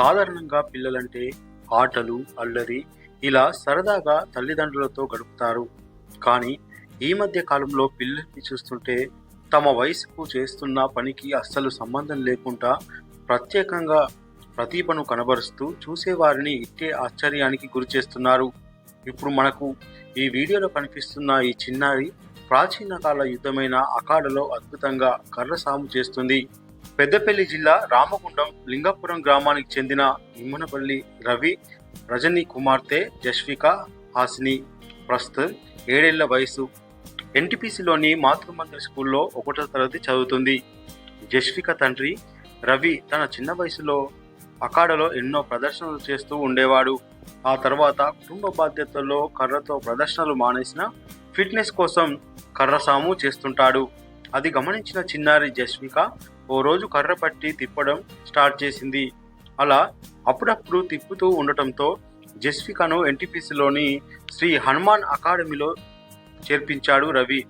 సాధారణంగా పిల్లలంటే ఆటలు అల్లరి ఇలా సరదాగా తల్లిదండ్రులతో గడుపుతారు. కానీ ఈ మధ్య కాలంలో పిల్లల్ని చూస్తుంటే తమ వయసుకు చేస్తున్న పనికి అస్సలు సంబంధం లేకుండా ప్రత్యేకంగా ప్రతిభను కనబరుస్తూ చూసేవారిని ఇట్టే ఆశ్చర్యానికి గురి చేస్తున్నారు. ఇప్పుడు మనకు ఈ వీడియోలో కనిపిస్తున్న ఈ చిన్నారి ప్రాచీన కాల యుద్ధమైన అఖాడలో అద్భుతంగా కర్ర సాము చేస్తుంది. పెద్దపల్లి జిల్లా రామగుండం లింగపురం గ్రామానికి చెందిన నిమ్మనపల్లి రవి రజని కుమార్తె జస్విక హాసిని ప్రస్తుతం ఏడేళ్ళ వయసు. ఎన్టీపీసీలోని మాతృమంత్రి స్కూల్లో ఒకటో తరగతి చదువుతుంది. జస్విక తండ్రి రవి తన చిన్న వయసులో అఖాడలో ఎన్నో ప్రదర్శనలు చేస్తూ ఉండేవాడు. ఆ తర్వాత కుటుంబ బాధ్యతల్లో కర్రతో ప్రదర్శనలు మానేసిన ఫిట్నెస్ కోసం కర్ర సాము చేస్తుంటాడు. అది గమనించిన చిన్నారి జస్విక ఓ రోజు కర్ర పట్టి తిప్పడం స్టార్ట్ చేసింది. అలా అప్పుడప్పుడు తిప్పుతూ ఉండటంతో జస్వికను ఎన్టీపీసీలోని శ్రీ హనుమాన్ అకాడమీలో చేర్పించాడు రవి.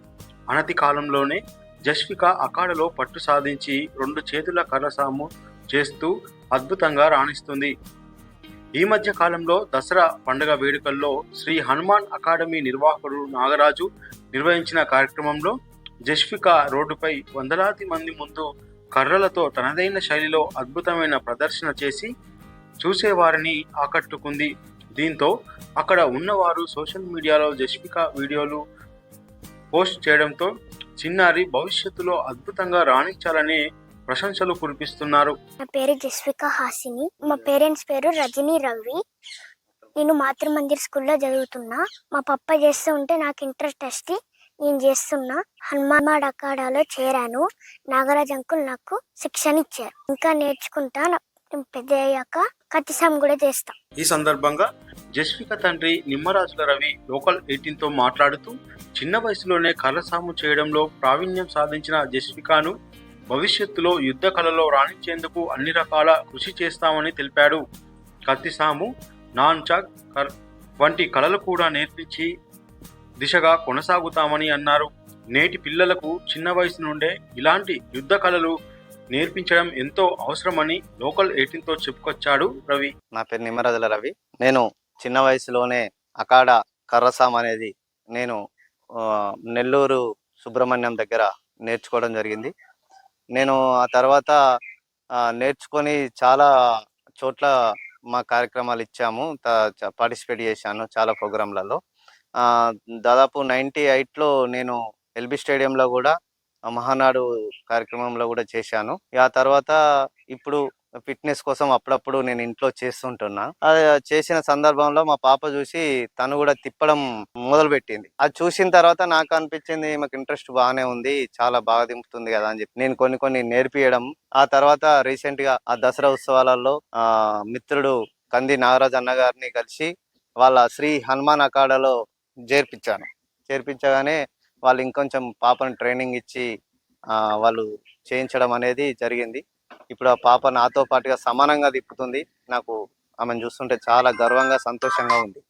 అనతి కాలంలోనే జస్విక అఖాడలో పట్టు సాధించి రెండు చేతుల కర్రసాము చేస్తూ అద్భుతంగా రాణిస్తుంది. ఈ మధ్య కాలంలో దసరా పండుగ వేడుకల్లో శ్రీ హనుమాన్ అకాడమీ నిర్వాహకుడు నాగరాజు నిర్వహించిన కార్యక్రమంలో జస్విక రోడ్డుపై వందలాది మంది ముందు కర్రలతో తనదైన శైలిలో అద్భుతమైన ప్రదర్శన చేసి చూసేవారిని ఆకట్టుకుంది. దీంతో అక్కడ ఉన్నవారు సోషల్ మీడియాలో జస్విక వీడియోలు పోస్ట్ చేయడంతో చిన్నారి భవిష్యత్తులో అద్భుతంగా రాణించాలని ప్రశంసలు కురిపిస్తున్నారు. నా పేరు జస్విక హాసిని. మా పేరెంట్స్ పేరు రజనీ రవి. నేను మాతృమందిర్ స్కూల్లో చదువుతున్నా. మా పప్ప చేస్తూ ఉంటే నాకు ఇంట్రెస్ట్ వచ్చి నేను చేస్తున్న? హనుమాన్ అఖాడాలో చేరాను. నాగరాజ్ అంకుల్ నాకు శిక్షణ ఇచ్చారు ఇంకా నేర్చుకుంటా పెద్ద అయ్యాక కత్తిసాం కూడా చేస్తా. ఈ సందర్భంగా జస్విక తండ్రి నిమ్మరాజుల రవి లోకల్ ఎయిటీన్తో మాట్లాడుతూ చిన్న వయసులోనే కర్రసాము చేయడంలో ప్రావీణ్యం సాధించిన జస్వికాను భవిష్యత్తులో యుద్ధ కళలో రాణించేందుకు అన్ని రకాల కృషి చేస్తామని తెలిపాడు. కత్తిసాము నాన్ చాక్ వంటి కళలు కూడా నేర్పించి దిశగా కొనసాగుతామని అన్నారు. నేటి పిల్లలకు చిన్న వయసు నుండే ఇలాంటి యుద్ధ కళలు నేర్పించడం ఎంతో అవసరమని లోకల్ ఎయిటీన్తో చెప్పుకొచ్చాడు రవి. నా పేరు నిమ్మరాజుల రవి. నేను చిన్న వయసులోనే అకాడ కర్రసాం అనేది నేను నెల్లూరు సుబ్రహ్మణ్యం దగ్గర నేర్చుకోవడం జరిగింది. నేను ఆ తర్వాత నేర్చుకొని చాలా చోట్ల మా కార్యక్రమాలు ఇచ్చాము. పార్టిసిపేట్ చేశాను చాలా ప్రోగ్రాంలలో. దాదాపు నైంటీ ఎయిట్లో నేను ఎల్బి స్టేడియంలో కూడా మహానాడు కార్యక్రమంలో కూడా చేశాను. ఆ తర్వాత ఇప్పుడు ఫిట్నెస్ కోసం అప్పుడప్పుడు నేను ఇంట్లో చేస్తుంటున్నా. అది చేసిన సందర్భంలో మా పాప చూసి తను కూడా తిప్పడం మొదలుపెట్టింది. అది చూసిన తర్వాత నాకు అనిపించింది మాకు ఇంట్రెస్ట్ బాగానే ఉంది చాలా బాగా దింపుతుంది కదా అని చెప్పి. నేను కొన్ని కొన్ని నేర్పియడం ఆ తర్వాత రీసెంట్గా ఆ దసరా ఉత్సవాలలో ఆ మిత్రుడు కంది నాగరాజ్ అన్న గారిని కలిసి వాళ్ళ శ్రీ హనుమాన్ అఖాడలో చేర్పించాను. చేర్పించగానే వాళ్ళు ఇంకొంచెం పాపను ట్రైనింగ్ ఇచ్చి వాళ్ళు చేయించడం అనేది జరిగింది. ఇప్పుడు ఆ పాప నాతో పాటుగా సమానంగా తిప్పుతుంది. నాకు ఆమెను చూస్తుంటే చాలా గర్వంగా సంతోషంగా ఉంది.